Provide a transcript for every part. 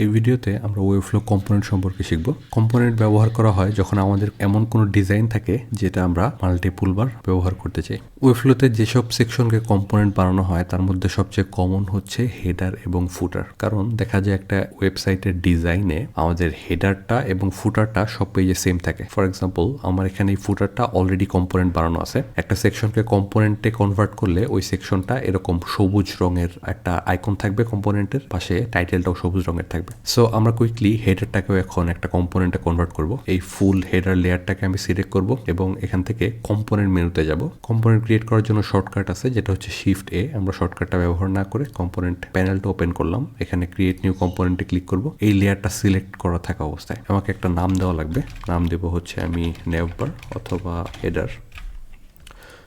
এই ভিডিওতে আমরা ওয়েবফ্লো কম্পোনেন্ট সম্পর্কে শিখব। কম্পোনেন্ট ব্যবহার করা হয় যখন আমাদের এমন কোনো ডিজাইন থাকে যেটা আমরা মাল্টিপুল বার ব্যবহার করতে চাই। ওয়েবফ্লোতে যেসব সেকশনকে কম্পোনেন্ট বানানো হয়, তার মধ্যে সবচেয়ে কমন হচ্ছে হেডার এবং ফুটার কারণ দেখা যায় একটা ওয়েবসাইটের ডিজাইনে আমাদের হেডারটা এবং ফুটারটা সব পেজে সেম থাকে। ফর এক্সাম্পল আমার এখানে এই ফুটারটা অলরেডি কম্পোনেন্ট বানানো আছে। একটা সেকশনকে কম্পোনেন্টে কনভার্ট করলে ওই সেকশনটা এরকম সবুজ রঙের একটা আইকন থাকবে কম্পোনেন্টের পাশে টাইটেলটাও সবুজ রঙের থাকবে। সো আমরা কুইকলি হেডারটাকেও এখন একটা কম্পোনেন্টে কনভার্ট করব। এই ফুল হেডার লেয়ারটাকে আমি সিলেক্ট করব এবং এখান থেকে কম্পোনেন্ট মেনুতে যাব। কম্পোনেন্ট ক্রিয়েট করার জন্য শর্টকাট আছে, যেটা হচ্ছে শিফট এ আমরা শর্টকাটটা ব্যবহার না করে কম্পোনেন্ট প্যানেলটা ওপেন করলাম। এখানে ক্রিয়েট নিউ কম্পোনেন্টে ক্লিক করব। এই লেয়ারটা সিলেক্ট করা থাকা অবস্থায়। আমাকে একটা নাম দেওয়া লাগবে। নাম দেব হচ্ছে আমি নেভবার অথবা হেডার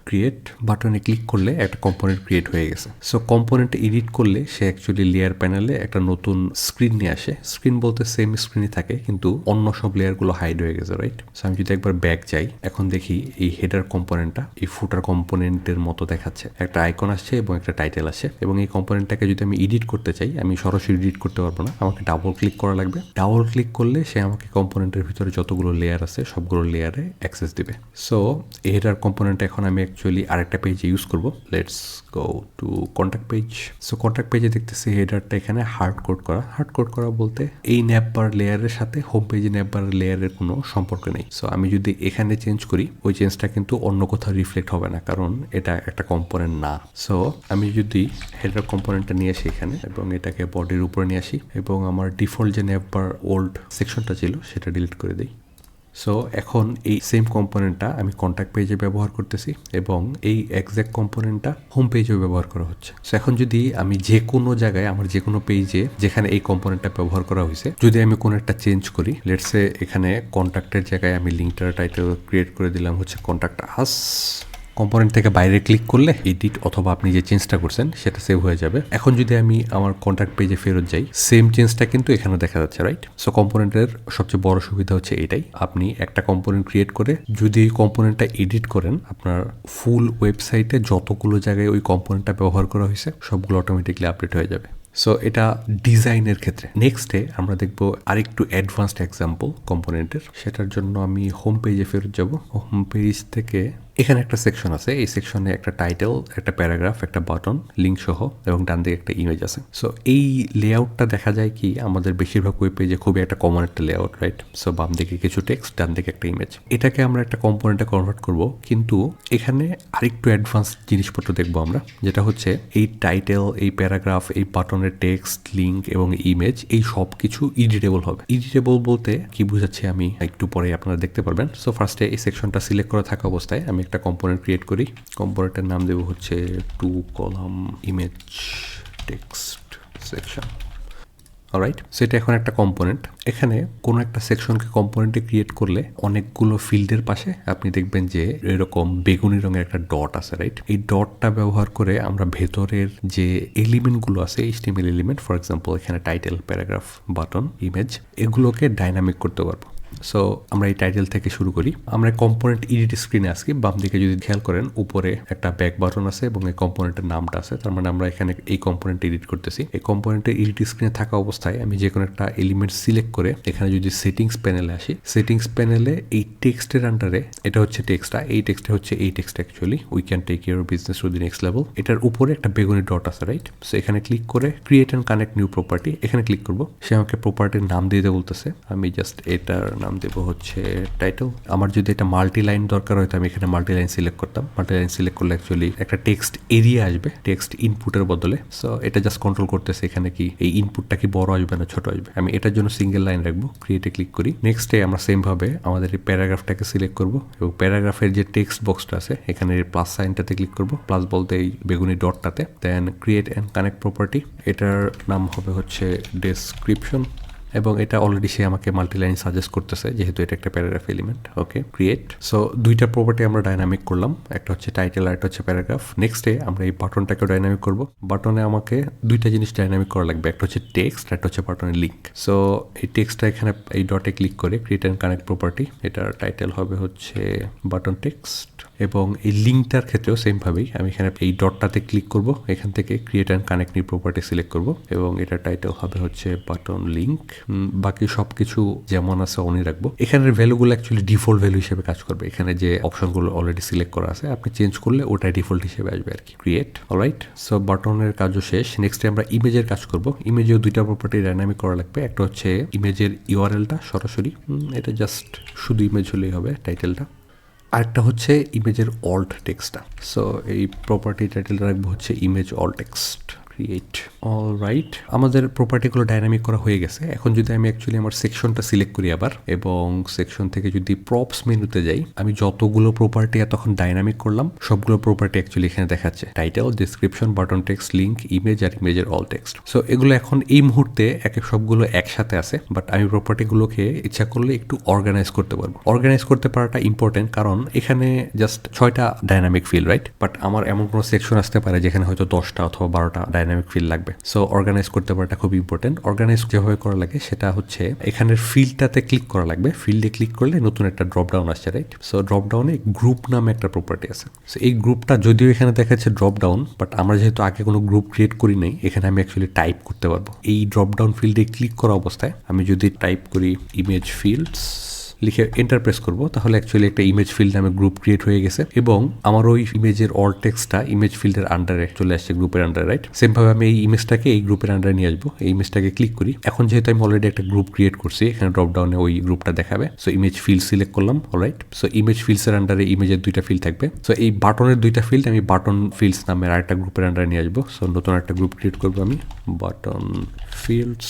ক্রিয়েট বাটনে ক্লিক করলে একটা কম্পোনেন্ট ক্রিয়েট হয়ে গেছে। সো কম্পোনেন্ট এডিট করলে সে অ্যাকচুয়ালি লেয়ার প্যানেলে একটা নতুন স্ক্রিন নিয়ে আসে। স্ক্রিন বলতে সেম স্ক্রিনে থাকে, কিন্তু অন্য সব লেয়ারগুলো হাইড হয়ে গেছে রাইট সো আমি যদি একবার ব্যাক যাই, এখন দেখি এই হেডার কম্পোনেন্টটা এই ফুটার কম্পোনেন্টের মতো দেখাচ্ছে। একটা আইকন আসছে এবং একটা টাইটেল আসে এবং এই কম্পোনেন্টটাকে যদি আমি এডিট করতে চাই, আমি সরাসরি এডিট করতে পারব না। আমাকে ডাবল ক্লিক করা লাগবে। ডাবল ক্লিক করলে সে আমাকে কম্পোনেন্টের ভিতরে যতগুলো লেয়ার আছে, সবগুলো লেয়ারে অ্যাক্সেস দিবে। সো এই হেডার কম্পোনেন্ট এখন আমি অ্যাকচুয়ালি আরেকটা পেজে ইউজ করব। Let's go to contact page so contact পেজে দেখতেছি হেডারটা এখানে হার্ড কোড করা। হার্ড কোড করা বলতে এই ন্যাপবার লেয়ারের সাথে হোম পেজে ন্যাপবার লেয়ারের কোনো সম্পর্ক নেই। সো আমি যদি এখানে চেঞ্জ করি, ওই চেঞ্জটা কিন্তু অন্য কোথাও রিফ্লেক্ট হবে না, কারণ এটা একটা কম্পোনেন্ট না। সো আমি যদি হেডার কম্পোনেন্টটা নিয়ে আসি এখানে এবং এটাকে বডির উপরে নিয়ে আসি এবং আমার ডিফল্ট যে ন্যাপবার ওল্ড সেকশনটা ছিল, সেটা ডিলিট করে দিই। সো এখন এই সেম কম্পোনেন্টটা আমি কন্ট্যাক্ট পেজে ব্যবহার করতেছি এবং এই এক্স্যাক্ট কম্পোনেন্টটা হোম পেজেও ব্যবহার করা হচ্ছে। সো এখন যদি আমি যে কোনো জায়গায় আমার যে কোনো পেজে যেখানে এই কম্পোনেন্টটা ব্যবহার করা হয়েছে, যদি আমি কোনো একটা চেঞ্জ করি লেটসে এখানে কন্ট্যাক্টের জায়গায় আমি লিঙ্কটার টাইটেল ক্রিয়েট করে দিলাম, হচ্ছে কন্ট্যাক্ট আস কম্পোনেন্ট থেকে বাইরে ক্লিক করলে এডিট অথবা আপনি যে চেঞ্জটা করছেন, সেটা সেভ হয়ে যাবে। এখন যদি আমি আমার কন্ট্যাক্ট পেজে ফেরত যাই সেম চেঞ্জটা কিন্তু এখানে দেখা যাচ্ছে রাইট সো কম্পোনেন্টের সবচেয়ে বড় সুবিধা হচ্ছে এটাই। আপনি একটা কম্পোনেন্ট ক্রিয়েট করে যদি এই কম্পোনেন্টটা এডিট করেন, আপনার ফুল ওয়েবসাইটে যতগুলো জায়গায় ওই কম্পোনেন্টটা ব্যবহার করা হয়েছে, সবগুলো অটোমেটিকলি আপডেট হয়ে যাবে। সো এটা ডিজাইনের ক্ষেত্রে। নেক্সটে আমরা দেখব আরেকটু অ্যাডভান্সড এক্সাম্পল কম্পোনেন্টের সেটার জন্য আমি হোম পেজে ফেরত যাব। হোম পেজ থেকে এখানে একটা সেকশন আছে। এই সেকশনে একটা টাইটেল একটা প্যারাগ্রাফ একটা বাটন লিঙ্ক সহ, এবং ডান দিকে একটা ইমেজ আছে। সো এই লেআউটটা দেখা যায় কি, আমাদের বেশিরভাগ ওয়েব পেজে খুবই একটা কমন একটা লেআউট রাইট সো বাম দিকে কিছু টেক্সট ডান দিকে একটা ইমেজ এটাকে আমরা একটা কম্পোনেন্টে কনভার্ট করব। কিন্তু এখানে আরেকটু অ্যাডভান্স জিনিসপত্র দেখব আমরা, যেটা হচ্ছে এই টাইটেল এই প্যারাগ্রাফ এই বাটনের টেক্সট লিঙ্ক এবং ইমেজ এই সব কিছু ইডিটেবল হবে। ইডিটেবল বলতে কি বুঝাচ্ছি আমি, একটু পরে আপনারা দেখতে পারবেন। সো ফার্স্টে এই সেকশনটা সিলেক্ট করা থাকা অবস্থায় আমি একটা কম্পোনেন্ট ক্রিয়েট করি। কম্পোনেন্টের নাম দেবো হচ্ছে two column image text section right সেটা এখন একটা কম্পোনেন্ট এখানে কোনো একটা সেকশনকে কম্পোনেন্টে ক্রিয়েট করলে অনেকগুলো ফিল্ডের পাশে আপনি দেখবেন যে এরকম বেগুনি রঙের একটা ডট আছে রাইট এই ডটটা ব্যবহার করে আমরা ভেতরের যে এলিমেন্টগুলো আছে এইচটিএমএল এলিমেন্ট ফর এক্সাম্পল এখানে টাইটেল প্যারাগ্রাফ বাটন ইমেজ এগুলোকে ডাইনামিক করতে পারব। সো আমরা এই টাইটেল থেকে শুরু করি। আমরা কম্পোনেন্ট এডিট স্ক্রিনে আসি। বাম দিকে যদি খেয়াল করেন, উপরে একটা ব্যাক বাটন আছে এবং এই কম্পোনেন্টের নামটা আছে। তার মানে আমরা এখানে এই কম্পোনেন্ট এডিট করতেছি। এই কম্পোনেন্টের এডিট স্ক্রিনে থাকা অবস্থায় আমি যে কোনো একটা এলিমেন্ট সিলেক্ট করে এখানে যদি সেটিংস প্যানেলে আসি সেটিংস প্যানেলে এই টেক্সটের আন্ডারে এটা হচ্ছে টেক্সটটা এই টেক্সটটা হচ্ছে এই text actually we can take your business to the next level এটার উপরে একটা বেগুনি ডট আছে রাইট সো এখানে ক্লিক করে create and connect new property এখানে ক্লিক করব। সে আমাকে প্রপার্টির নাম দিয়ে দিতে বলতেছে। আমি জাস্ট এটার নাম দেবো হচ্ছে টাইটেল আমার যদি এটা মাল্টি লাইন দরকার হয়তো আমি এখানে মাল্টি লাইন সিলেক্ট করতাম। মাল্টি লাইন সিলেক্ট করলে অ্যাকচুয়ালি একটা টেক্সট এরিয়া আসবে টেক্সট ইনপুটের বদলে। সো এটা জাস্ট কন্ট্রোল করতেছে এখানে কি, এই ইনপুটটা কি বড় আসবে না ছোট আসবে। আমি এটার জন্য সিঙ্গেল লাইন রাখব ক্রিয়েটে ক্লিক করি। নেক্সটে আমরা সেম ভাবে আমাদের এই প্যারাগ্রাফটাকে সিলেক্ট করব এবং প্যারাগ্রাফের যে টেক্সট বক্সটা আছে, এখানে প্লাস সাইনটাতে ক্লিক করব। প্লাস বলতে এই বেগুনি ডটটাতে then create and connect property এটার নাম হবে হচ্ছে ডেসক্রিপশন এবং এটা অলরেডি সে আমাকে মাল্টিলাইন সাজেস্ট করতেছে, যেহেতু এটা একটা paragraph element okay create so দুইটা প্রপার্টি আমরা ডাইনামিক করলাম, একটা হচ্ছে টাইটেল আর একটা হচ্ছে প্যারাগ্রাফ নেক্সটে আমরা এই বাটনটাকেও ডাইনামিক করব। বাটনে আমাকে দুইটা জিনিস ডাইনামিক করা লাগবে, একটা হচ্ছে টেক্সট একটা হচ্ছে বাটনের লিঙ্ক সো এই টেক্সটটা এখানে, এই ডটে ক্লিক করে ক্রিয়েট অ্যান্ড কানেক্ট প্রপার্টি এটার টাইটেল হবে হচ্ছে বাটন টেক্সট এবং এই লিঙ্কটার ক্ষেত্রেও সেম ভাবেই আমি এখানে এই ডটটাতে ক্লিক করব। এখান থেকে create and connect new property select করব এবং এটা টাইটেল হবে হচ্ছে বাটন লিঙ্ক বাকি সব কিছু যেমন আছে অনই রাখব। এখানের ভ্যালুগুলো অ্যাকচুয়ালি ডিফল্ট ভ্যালু হিসেবে কাজ করবে। এখানে যে অপশনগুলো অলরেডি সিলেক্ট করা আছে, আপনি চেঞ্জ করলে ওটাই ডিফল্ট হিসেবে আসবে আর কি। ক্রিয়েট অলরাইট সো বাটনের কাজও শেষ। নেক্সট আমরা ইমেজের কাজ করব। ইমেজেও দুইটা প্রপার্টি ডাইনামিক করা লাগবে। একটা হচ্ছে ইমেজের ইউআরএলটা সরাসরি। এটা জাস্ট শুধু ইমেজ হলেই হবে টাইটেলটা আরেকটা হচ্ছে ইমেজের অল্ট টেক্সটটা সো এই প্রপার্টি টাইটেল রাখব হচ্ছে image alt text create alright আমাদের প্রপার্টিগুলো ডাইনামিক করা হয়ে গেছে। এখন যদি আমি অ্যাকচুয়ালি আমার সেকশনটা সিলেক্ট করি আবার, এবং সেকশন থেকে যদি প্রপস মেনুতে যাই, আমি যতগুলো প্রপার্টি তখন ডাইনামিক করলাম, সবগুলো প্রপার্টি অ্যাকচুয়ালি এখানে দেখাচ্ছে। Title description button text link image আর ইমেজের অল টেক্সট সো এগুলো এখন এই মুহূর্তে এক সবগুলো একসাথে আছে বাট আমি প্রপার্টিগুলোকে ইচ্ছা করলে একটু অর্গানাইজ করতে পারব। অর্গানাইজ করতে পারাটা ইম্পর্টেন্ট কারণ এখানে জাস্ট ছয়টা ডাইনামিক ফিল রাইট বাট আমার এমন কোনো সেকশন আসতে পারে যেখানে হয়তো দশটা অথবা বারোটা ডাইনামিক ফিল লাগবে। সো অর্গানাইজ করতে পারাটা খুব ইম্পর্টেন্ট অর্গানাইজ যেভাবে করা লাগে সেটা হচ্ছে এখানের ফিল্ডটাতে ক্লিক করা লাগবে। ফিল্ডে ক্লিক করলে নতুন একটা ড্রপ ডাউন আসছে রাইট সো ড্রপ ডাউনে গ্রুপ নামে একটা প্রপার্টি আছে। সো এই গ্রুপটা যদিও এখানে দেখাচ্ছে ড্রপ ডাউন বাট আমরা যেহেতু আগে কোনো গ্রুপ ক্রিয়েট করি নাই, এখানে আমি অ্যাকচুয়ালি টাইপ করতে পারব। এই ড্রপ ডাউন ফিল্ডে ক্লিক করা অবস্থায় আমি যদি টাইপ করি ইমেজ ফিল্ডস লিখে এন্টার প্রেস করব, তাহলে অ্যাকচুয়ালি একটা ইমেজ ফিল্ড নামে গ্রুপ ক্রিয়েট হয়ে গেছে। এবং আমার ওই ইমেজের অল টেক্সটটা ইমেজ ফিল্ডের আন্ডারে চলে আসছে গ্রুপের আন্ডারে রাইট সেমভাবে আমি এই ইমেজটাকে এই গ্রুপের আন্ডারে নিয়ে আসব। এই ইমেজটাকে ক্লিক করি। এখন যেহেতু আমি অলরেডি একটা গ্রুপ ক্রিয়েট করছি, এখানে ড্রপ ডাউনে ওই গ্রুপটা দেখাবে। সো ইমেজ ফিল্ড সিলেক্ট করলাম অলরাইট সো ইমেজ ফিল্ডসের আন্ডারে ইমেজের দুইটা ফিল্ড থাকবে। সো এই বাটনের দুইটা ফিল্ড আমি বাটন ফিল্ডস নামের আরেকটা গ্রুপের আন্ডারে নিয়ে আসব। সো নতুন একটা গ্রুপ ক্রিয়েট করব আমি। বাটন ফিল্ডস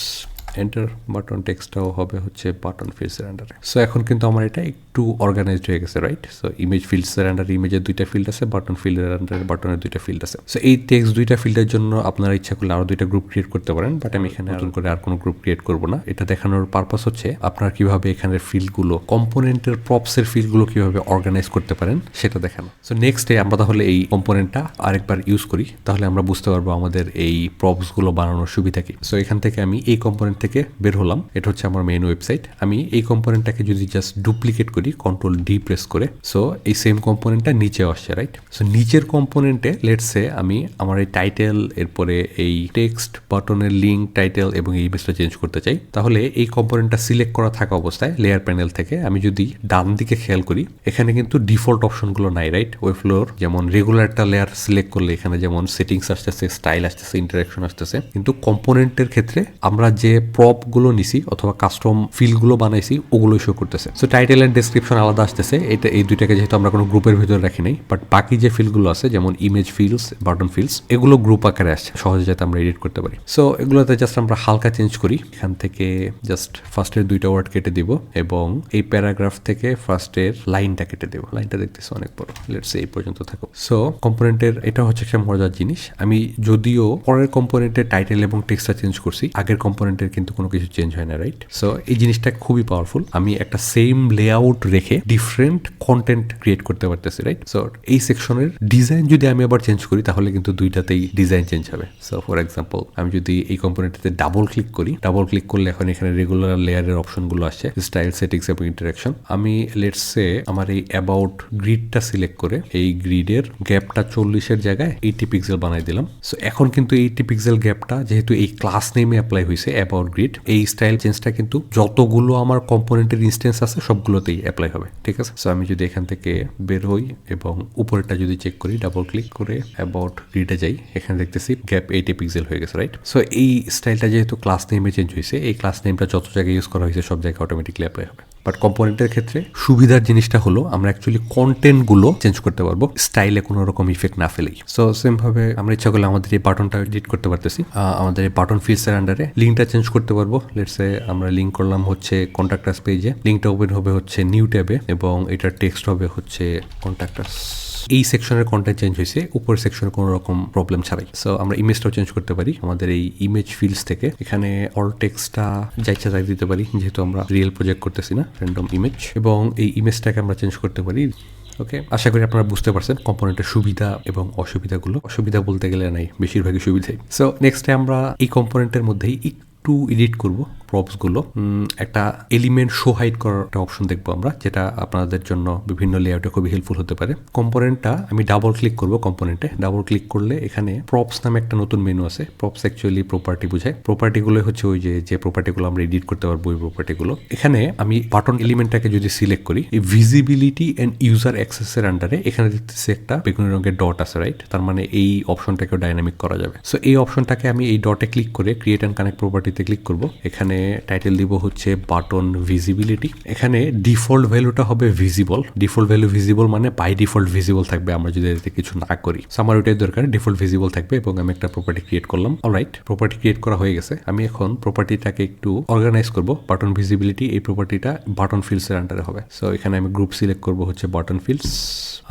এন্টার বাটন টেক্সটাও হবে হচ্ছে বাটন ফিল্ডসের আন্ডারে সো এখন কিন্তু আমার এটা একটু অর্গানাইজড হয়ে গেছে রাইট সো ইমেজ ফিল্ডসের আন্ডারে ইমেজের দুইটা ফিল্ড আছে বাটন ফিল্ডের আন্ডারে বাটনের দুইটা ফিল্ড আছে। সো এই টেক্সট দুইটা ফিল্ডের জন্য আপনারা ইচ্ছা করলে আরও দুইটা গ্রুপ ক্রিয়েট করতে পারেন বাট আমি এখানে নতুন করে আর কোনো গ্রুপ ক্রিয়েট করব না। এটা দেখানোর পারপাস হচ্ছে আপনার কীভাবে এখানের ফিল্ডগুলো কম্পোনেন্টের প্রপসের ফিল্ডগুলো কীভাবে অর্গানাইজ করতে পারেন, সেটা দেখানো। সো নেক্সট ডে আমরা তাহলে এই কম্পোনেন্টটা আরেকবার ইউজ করি, তাহলে আমরা বুঝতে পারব আমাদের এই প্রপসগুলো বানানোর সুবিধা কি। সো এখান থেকে আমি এই কম্পোনেন্ট থেকে বের হলাম। এটা হচ্ছে আমার মেইন ওয়েবসাইট আমি এই কম্পোনেন্টটাকে যদি জাস্ট ডুপ্লিকেট করি কন্ট্রোল ডি প্রেস করে সো এই সেম কম্পোনেন্টটা নিচে আসছে রাইট সো নিচের কম্পোনেন্টে লেটসে আমি আমার এই টাইটেল এরপরে এই টেক্সট বাটনের লিঙ্ক টাইটেল এবং এই ইমেজটা চেঞ্জ করতে চাই, তাহলে এই কম্পোনেন্টটা সিলেক্ট করা থাকা অবস্থায় লেয়ার প্যানেল থেকে আমি যদি ডান দিকে খেয়াল করি, এখানে কিন্তু ডিফল্ট অপশনগুলো নাই রাইট ওই ফ্লোর যেমন রেগুলার একটা লেয়ার সিলেক্ট করলে এখানে যেমন সেটিংস আসতেছে স্টাইল আসতেছে ইন্টারাকশন আসতেছে। কিন্তু কম্পোনেন্টের ক্ষেত্রে আমরা যে প্রপগুলো নিছি অথবা কাস্টম ফিলগুলো বানাইছি, ওগুলোই শো করতেছে। সো টাইটেল এন্ড ডেসক্রিপশন আলাদা আসতেছে। এটা, এই দুইটাকে যেহেতু আমরা কোনো গ্রুপের ভিতরে রাখি নাই বাট বাকি যে ফিলগুলো আছে, যেমন ইমেজ ফিলস বাটন ফিলস এগুলো গ্রুপ আকারে আসছে, সহজে যাতে আমরা এডিট করতে পারি। সো এগুলোতে জাস্ট আমরা হালকা চেঞ্জ করি। এখান থেকে জাস্ট ফার্স্টের দুইটা ওয়ার্ড কেটে দিব এবং এই প্যারাগ্রাফ থেকে ফার্স্টের লাইনটা কেটে দেবো। লাইনটা দেখতেছি অনেক বড়। লেটস এই পর্যন্ত থাকো সো কম্পোনেন্টের এটা হচ্ছে একটা মজার জিনিস। আমি যদিও পরের কম্পোনেন্টের টাইটেল এবং টেক্সটটা চেঞ্জ করছি, আগের কম্পোনেন্টের কিন্তু কোনো কিছু চেঞ্জ হয় না রাইট সো এই জিনিসটা খুবই পাওয়ারফুল আমি একটা সেম লেআউট রেখে ডিফারেন্ট কন্টেন্ট ক্রিয়েট করতে পারতেছি রাইট সো এই সেকশনের ডিজাইন যদি আমি আবার চেঞ্জ করি, তাহলে কিন্তু দুইটাতেই ডিজাইন চেঞ্জ হবে। সো ফর এক্সাম্পল আমি যদি এই কম্পোনেন্টতে ডাবল ক্লিক করি ডাবল ক্লিক করলে এখন এখানে রেগুলার লেয়ারের অপশনগুলো আসছে স্টাইল সেটিংস এবং ইন্টারাকশন আমি লেটসে আমার এই অ্যাবাউট গ্রিডটা সিলেক্ট করে এই গ্রিডের গ্যাপটা চল্লিশের জায়গায় এইটি পিক্সেল বানাই দিলাম। সো এখন কিন্তু এইটি পিক্সেল গ্যাপটা যেহেতু এই ক্লাস নেমে অ্যাপ্লাই হয়েছে অ্যাবাউট গ্রিড এই স্টাইল চেঞ্জটা কিন্তু যতগুলো আমার কম্পোনেন্টের ইনস্টেন্স আছে, সবগুলোতেই অ্যাপ্লাই হবে, ঠিক আছে? সো আমি যদি এখান থেকে বের হই এবং উপরেটা যদি চেক করি ডাবল ক্লিক করে অ্যাবাউট গ্রিডে যাই, এখানে দেখতেছি গ্যাপ এইটি পিক্সেল হয়ে গেছে রাইট সো এই স্টাইলটা যেহেতু ক্লাস নেমে চেঞ্জ হয়েছে এই ক্লাস নেমটা যত জায়গায় ইউজ করা হয়েছে সব জায়গায় অটোমেটিকলি অ্যাপ্লাই হবে। বাট কম্পোনেন্টের ক্ষেত্রে সুবিধার জিনিসটা হলো আমরা অ্যাকচুয়ালি কন্টেন্টগুলো চেঞ্জ করতে পারব। স্টাইলে কোনো রকম ইফেক্ট না ফেলেই। সো সেম ভাবে আমরা ইচ্ছা করলে আমাদের এই বাটনটা এডিট করতে পারতেছি। আমাদের এই বাটন ফিল্ডসের আন্ডারে লিঙ্কটা চেঞ্জ করতে পারব। লেটসে আমরা লিঙ্ক করলাম হচ্ছে কন্ট্রাক্টার্স পেজে লিঙ্কটা ওপেন হবে হচ্ছে নিউ ট্যাবে এবং এটার টেক্সট হবে হচ্ছে কন্ট্যাক্টার্স এই সেকশনের কন্টেন্ট চেঞ্জ হয়েছে, উপরের সেকশনে কোনো রকম প্রবলেম ছাড়াই। সো আমরা ইমেজটাও চেঞ্জ করতে পারি, আমাদের এই ইমেজ ফিল্ডস থেকে। এখানে অল টেক্সটটা যা ইচ্ছা তাই দিতে পারি, যেহেতু আমরা রিয়েল প্রজেক্ট করতেছি না র্যান্ডম ইমেজ এবং এই ইমেজটাকে আমরা চেঞ্জ করতে পারি ওকে আশা করি আপনারা বুঝতে পারছেন কম্পোনেন্টের সুবিধা এবং অসুবিধাগুলো। অসুবিধা বলতে গেলে নাই, বেশিরভাগই সুবিধাই। সো নেক্সটে আমরা এই কম্পোনেন্টের মধ্যেই একটু এডিট করব প্রপসগুলো একটা এলিমেন্ট শো হাইড করার একটা অপশন দেখব আমরা, যেটা আপনাদের জন্য বিভিন্ন লেআউটে খুবই হেল্পফুল হতে পারে। কম্পোনেন্টটা আমি ডাবল ক্লিক করব কম্পোনেন্টে ডাবল ক্লিক করলে এখানে প্রপস নামে একটা নতুন মেনু আছে। প্রপস অ্যাকচুয়ালি প্রপার্টি বোঝায়। প্রপার্টিগুলো হচ্ছে ওই যে যে প্রপার্টিগুলো আমরা এডিট করতে পারব ওই প্রপার্টিগুলো এখানে আমি বাটন এলিমেন্টটাকে যদি সিলেক্ট করি, এই ভিজিবিলিটি অ্যান্ড ইউজার অ্যাক্সেসের আন্ডারে এখানে দেখতেছি একটা বেগুনি রঙের ডট আছে রাইট তার মানে এই অপশনটাকেও ডাইনামিক করা যাবে। সো এই অপশনটাকে আমি এই ডটে ক্লিক করে ক্রিয়েট অ্যান্ড কানেক্ট প্রপার্টিতে ক্লিক করব। এখানে টাইটেল দিব হচ্ছে বাটন ভিজিবিলিটি এখানে ডিফল্ট ভ্যালুটা হবে ভিজিবল ডিফল্ট ভ্যালু ভিজিবল মানে বাই ডিফল্ট ভিজিবল থাকবে, আমরা যদি এতে কিছু না করি। আমার ওইটাই দরকার ডিফল্ট ভিজিবল থাকবে এবং আমি একটা প্রপার্টি ক্রিয়েট করলাম। অলরাইট প্রপার্টি ক্রিয়েট করা হয়ে গেছে। আমি এখন প্রপার্টিটাকে একটু অর্গানাইজ করব। বাটন ভিজিবিলিটি এই প্রপার্টিটা বাটন ফিল্ডস এর আন্ডারে হবে। সো এখানে আমি গ্রুপ সিলেক্ট করব হচ্ছে বাটন ফিল্ডস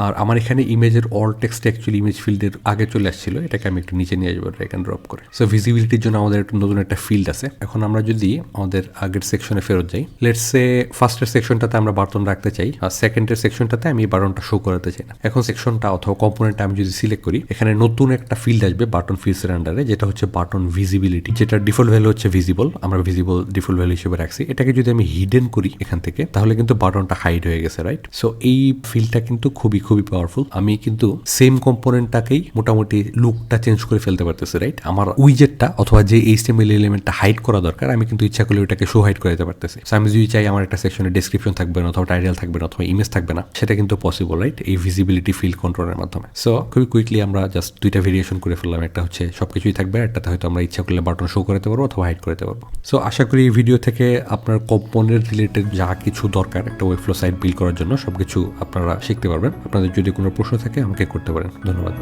আর আমার এখানে ইমেজের অল টেক্সট অ্যাকচুয়ালি ইমেজ ফিল্ডের আগে চলে আসছিল। এটাকে আমি একটু নিচে নিয়ে আসব এখানে ড্রপ করে। সো ভিজিবিলিটির জন্য আমাদের একটু নতুন একটা ফিল্ড আছে। এখন আমরা যদি আমাদের আগের সেকশনে ফেরত যাই লেটসে ফার্স্টের সেকশনটাতে আমরা বাটন রাখতে চাই আর সেকেন্ডের সেকশনটাতে আমি বাটনটা শো করাতে চাই না। এখন সেকশনটা অথবা কম্পোনেন্টটা আমি যদি সিলেক্ট করি, এখানে নতুন একটা ফিল্ড আসবে বাটন ফিল্ডস এর আন্ডারে যেটা হচ্ছে বাটন ভিজিবিলিটি যেটা ডিফল্ট ভ্যালু হচ্ছে ভিজিবল আমরা ভিজিবল ডিফল্ট ভ্যালু হিসেবে রাখছি। এটাকে যদি আমি হিডেন করি এখান থেকে, তাহলে কিন্তু বাটনটা হাইড হয়ে গেছে রাইট সো এই ফিল্ডটা কিন্তু খুবই খুবই পাওয়ারফুল আমি কিন্তু সেম কম্পোনেন্টটাকেই মোটামুটি লুকটা চেঞ্জ করে ফেলতে পারতেছি রাইট আমার উইজেটটা অথবা যে এইচ এইচটিএমএল এলিমেন্টটা হাইড করা দরকার, আমি কিন্তু ইচ্ছা করলে ওটাকে শো হাইড করে দিতে পারতেছি। আমি যদি চাই আমার একটা সেকশনে ডেসক্রিপশন থাকবে না, অথবা টাইটেল থাকবে না, অথবা ইমেজ থাকবে না, সেটা কিন্তু পসিবল রাইট এই ভিজিবিলিটি ফিল্ড কন্ট্রোলের মাধ্যমে। সো খুবই কুইকলি আমরা জাস্ট দুইটা ভেরিয়েশন করে ফেললাম, একটা হচ্ছে সবকিছুই থাকবে, আর একটাতে হয়তো আমরা ইচ্ছা করলে বাটন শো করতে পারব, অথবা হাইড করতে পারব। সো আশা করি এই ভিডিও থেকে আপনার কম্পোনেন্ট রিলেটেড যা কিছু দরকার, একটা ওয়েবফ্লো সাইট বিল্ড করার জন্য, সবকিছু আপনারা শিখতে পারবেন। আপনাদের যদি কোনো প্রশ্ন থাকে আমাকে করতে পারেন। ধন্যবাদ।